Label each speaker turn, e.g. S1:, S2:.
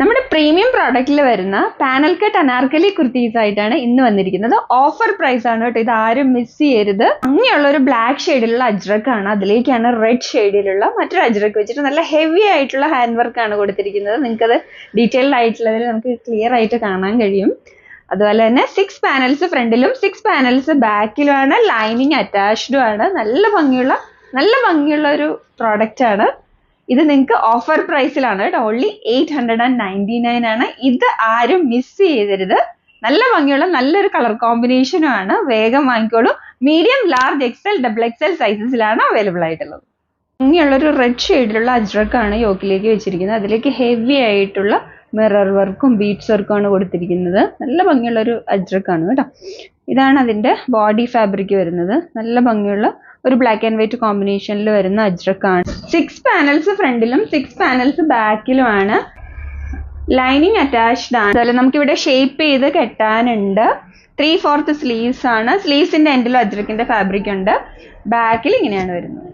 S1: നമ്മുടെ പ്രീമിയം പ്രോഡക്റ്റിൽ വരുന്ന panel cut Anarkali kurtis ആയിട്ടാണ് ഇന്ന് വന്നിരിക്കുന്നത്. ഓഫർ പ്രൈസ് ആണ് കേട്ടോ. ഇത് ആരും മിസ് ചെയ്യരുത്. അങ്ങനെയുള്ള ഒരു ബ്ലാക്ക് ഷെയ്ഡിലുള്ള അജ്രക്ക് ആണ് അതിലേക്കാണ് റെഡ് ഷെയ്ഡിലുള്ള മറ്റൊരു അജ്രക്ക് വെച്ചിട്ട് നല്ല ഹെവി ആയിട്ടുള്ള ഹാൻഡ് വർക്ക് ആണ് കൊടുത്തിരിക്കുന്നത്. നിങ്ങൾക്കത് ഡീറ്റെയിൽഡ് ആയിട്ടുള്ളതിൽ നമുക്ക് ക്ലിയർ ആയിട്ട് കാണാൻ കഴിയും. അതുപോലെ തന്നെ സിക്സ് പാനൽസ് ഫ്രണ്ടിലും സിക്സ് പാനൽസ് ബാക്കിലുമാണ് ലൈനിങ് അറ്റാച്ച്ഡും ആണ്. നല്ല ഭംഗിയുള്ള നല്ല ഭംഗിയുള്ള ഒരു പ്രോഡക്റ്റ് ആണ്. ഇത് നിങ്ങൾക്ക് ഓഫർ പ്രൈസിലാണ് കേട്ടോ. Only eight hundred and ninety nine ആണ്. ഇത് ആരും മിസ് ചെയ്തരുത് നല്ല ഭംഗിയുള്ള നല്ലൊരു കളർ കോമ്പിനേഷനും ആണ്. വേഗം വാങ്ങിക്കോളൂ. Medium large XL double XL സൈസസിലാണ് available ആയിട്ടുള്ളത്. ഭംഗിയുള്ളൊരു റെഡ് ഷെയ്ഡിലുള്ള അജ്രക്കാണ് യോക്കിലേക്ക് വെച്ചിരിക്കുന്നത്. അതിലേക്ക് ഹെവി ആയിട്ടുള്ള മിറർ വർക്കും ബീഡ്സ് വർക്കും ആണ് കൊടുത്തിരിക്കുന്നത്. നല്ല ഭംഗിയുള്ള ഒരു അജ്രക്കാണ് കേട്ടോ. ഇതാണ് അതിന്റെ ബോഡി ഫാബ്രിക് വരുന്നത്. നല്ല ഭംഗിയുള്ള ഒരു ബ്ലാക്ക് ആൻഡ് വൈറ്റ് കോമ്പിനേഷനിൽ വരുന്ന അജ്രക്കാണ് സിക്സ് പാനൽസ് ഫ്രണ്ടിലും സിക്സ് പാനൽസ് ബാക്കിലുമാണ് ലൈനിങ് അറ്റാച്ച്ഡ് ആണ്. അതുപോലെ നമുക്കിവിടെ ഷേപ്പ് ചെയ്ത് കെട്ടാനുണ്ട്. ത്രീ ഫോർത്ത് സ്ലീവ്സ് ആണ്. സ്ലീവ്സിന്റെ എൻഡിലും അജ്രക്കിന്റെ ഫാബ്രിക് ഉണ്ട്. ബാക്കിൽ ഇങ്ങനെയാണ് വരുന്നത്.